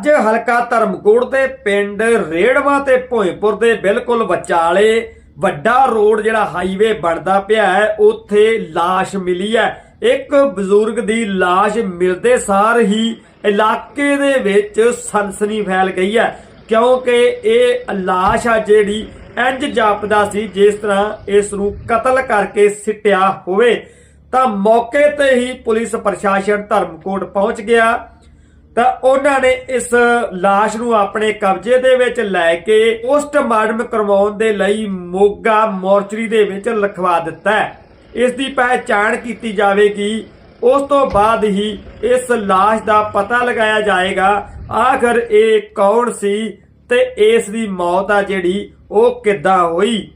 ਅੱਜ ਹਲਕਾ ਧਰਮਕੋਟ ਦੇ ਪਿੰਡ ਰੇੜਵਾ ਤੇ ਭੋਇਪੁਰ ਦੇ ਬਿਲਕੁਲ ਵਿਚਾਲੇ ਵੱਡਾ ਰੋਡ ਜਿਹੜਾ ਹਾਈਵੇ ਬਣਦਾ ਪਿਆ ਹੈ ਉੱਥੇ লাশ ਮਿਲੀ ਹੈ ਇੱਕ ਬਜ਼ੁਰਗ ਦੀ লাশ ਮਿਲਦੇ ਸਾਰ ਹੀ ਇਲਾਕੇ ਦੇ ਵਿੱਚ ਸਨਸਨੀ ਫੈਲ ਗਈ ਹੈ ਕਿਉਂਕਿ ਇਹ লাশ ਆ ਜਿਹੜੀ ਇੰਜ ਜਾਪਦਾ ਸੀ ਜਿਸ ਤਰ੍ਹਾਂ ਇਸ ਨੂੰ ਕਤਲ ਕਰਕੇ ਸਿੱਟਿਆ ਹੋਵੇ ਤਾਂ ਮੌਕੇ ਤੇ ਹੀ ਪੁਲਿਸ ਪ੍ਰਸ਼ਾਸਨ ਧਰਮਕੋਟ ਪਹੁੰਚ ਗਿਆ ਤਾਂ ਉਹਨਾਂ ਨੇ ਇਸ লাশ ਨੂੰ ਆਪਣੇ ਕਬਜ਼ੇ ਦੇ ਵਿੱਚ ਲੈ ਕੇ ਪੋਸਟਮਾਰਟਮ ਕਰਵਾਉਣ ਦੇ ਲਈ ਮੋਗਾ ਮੋਰਚਰੀ ਦੇ ਵਿੱਚ ਲਿਖਵਾ ਦਿੱਤਾ ਹੈ ਇਸ ਦੀ ਪਹਿਚਾਣ ਕੀਤੀ ਜਾਵੇਗੀ ਉਸ ਤੋਂ ਬਾਅਦ ਹੀ ਇਸ লাশ ਦਾ ਪਤਾ ਲਗਾਇਆ ਜਾਏਗਾ ਆਖਰ ਇਹ ਕੌਣ ਸੀ ਤੇ ਇਸ ਦੀ ਮੌਤ ਆ ਜਿਹੜੀ ਉਹ ਕਿੱਦਾਂ ਹੋਈ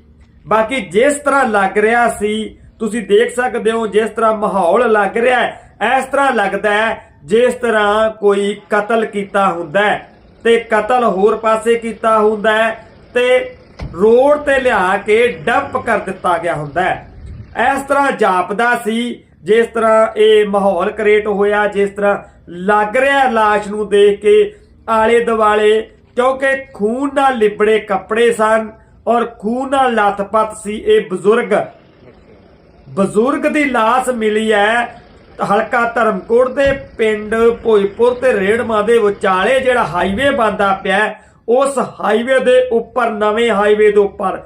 ਬਾਕੀ ਜਿਸ ਤਰ੍ਹਾਂ ਲੱਗ ਰਿਹਾ ਸੀ ਤੁਸੀਂ ਦੇਖ ਸਕਦੇ ਹੋ ਜਿਸ ਤਰ੍ਹਾਂ ਮਾਹੌਲ ਲੱਗ ਰਿਹਾ ਹੈ ਇਸ ਤਰ੍ਹਾਂ ਲੱਗਦਾ ਹੈ ਜਿਸ ਤਰ੍ਹਾਂ ਕੋਈ ਕਤਲ ਕੀਤਾ ਹੁੰਦਾ ਤੇ ਕਤਲ ਹੋਰ ਪਾਸੇ ਕੀਤਾ ਹੁੰਦਾ ਤੇ ਰੋਡ ਤੇ ਲਿਆ ਕੇ ਡੰਪ ਕਰ ਦਿੱਤਾ ਗਿਆ ਹੁੰਦਾ ਇਸ ਤਰ੍ਹਾਂ ਜਾਪਦਾ ਸੀ, ਜਿਸ ਤਰ੍ਹਾਂ ਇਹ ਮਾਹੌਲ ਕ੍ਰੀਏਟ ਹੋਇਆ, ਜਿਸ ਤਰ੍ਹਾਂ ਲੱਗ ਰਿਹਾ লাশ ਨੂੰ ਦੇਖ ਕੇ, ਆਲੇ ਦੁਆਲੇ, ਕਿਉਂਕਿ ਖੂਨ ਨਾਲ ਲਿਬੜੇ ਕੱਪੜੇ ਸਨ ਔਰ ਖੂਨ ਨਾਲ ਲੱਥਪੱਥ ਸੀ, ਇਹ ਬਜ਼ੁਰਗ। ਬਜ਼ੁਰਗ ਦੀ ਲਾਸ਼ ਮਿਲੀ ਹੈ ਹਲਕਾ ਧਰਮਕੋਟ ਦੇ ਪਿੰਡ ਭੋਈਪੁਰ ਤੇ ਰੇੜਮਾ ਦੇ ਵਿਚਾਲੇ ਜਿਹੜਾ ਹਾਈਵੇ ਬੰਦਾ ਪਿਆ ਉਸ ਹਾਈਵੇ ਦੇ ਉੱਪਰ ਨਵੇਂ ਹਾਈਵੇ ਦੇ ਉੱਪਰ।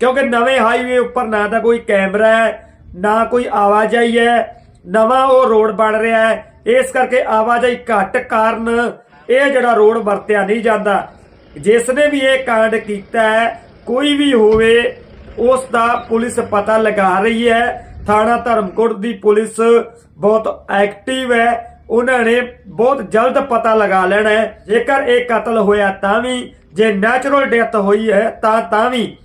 ਕਿਉਂਕਿ ਨਵੇਂ ਹਾਈਵੇ ਉੱਪਰ ਨਾ ਤਾਂ ਕੋਈ ਕੈਮਰਾ ਹੈ, ਨਾ ਕੋਈ ਆਵਾਜਾਈ ਹੈ, ਨਵਾਂ ਉਹ ਰੋਡ ਬਣ ਰਿਹਾ ਹੈ। ਇਸ ਕਰਕੇ ਆਵਾਜਾਈ ਘੱਟ ਕਾਰਨ ਇਹ ਜਿਹੜਾ ਰੋਡ ਵਰਤਿਆ ਨਹੀਂ ਜਾਂਦਾ। ਜਿਸ ਨੇ ਵੀ ਇਹ ਕਾਂਡ ਕੀਤਾ ਹੈ, ਕੋਈ ਵੀ ਹੋਵੇ ਉਸ ਦਾ ਪੁਲਿਸ ਪਤਾ ਲਗਾ ਰਹੀ ਹੈ। ਥਾਣਾ ਧਰਮਕੋਟ ਦੀ ਪੁਲਿਸ ਬਹੁਤ ਐਕਟਿਵ ਹੈ। ਉਹਨਾਂ ਨੇ ਬਹੁਤ ਜਲਦ ਪਤਾ ਲਗਾ ਲੈਣਾ ਹੈ। ਜੇਕਰ ਇਹ ਕਤਲ ਹੋਇਆ ਤਾਂ ਵੀ, ਜੇ ਨੈਚੁਰਲ ਡੈਥ ਹੋਈ ਹੈ ਤਾਂ ਤਾਂ ਵੀ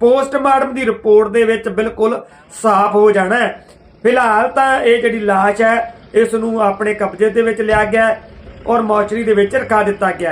ਪੋਸਟਮਾਰਟਮ ਦੀ ਰਿਪੋਰਟ ਦੇ ਵਿੱਚ ਬਿਲਕੁਲ ਸਾਫ਼ ਹੋ ਜਾਣਾ ਹੈ। ਫਿਲਹਾਲ ਤਾਂ ਇਹ ਜਿਹੜੀ ਲਾਸ਼ ਹੈ, ਇਸ ਨੂੰ ਆਪਣੇ ਕਬਜ਼ੇ ਦੇ ਵਿੱਚ ਲਿਆ ਗਿਆ ਔਰ ਮੌਚਰੀ ਦੇ ਵਿੱਚ ਰਖਾ ਦਿੱਤਾ ਗਿਆ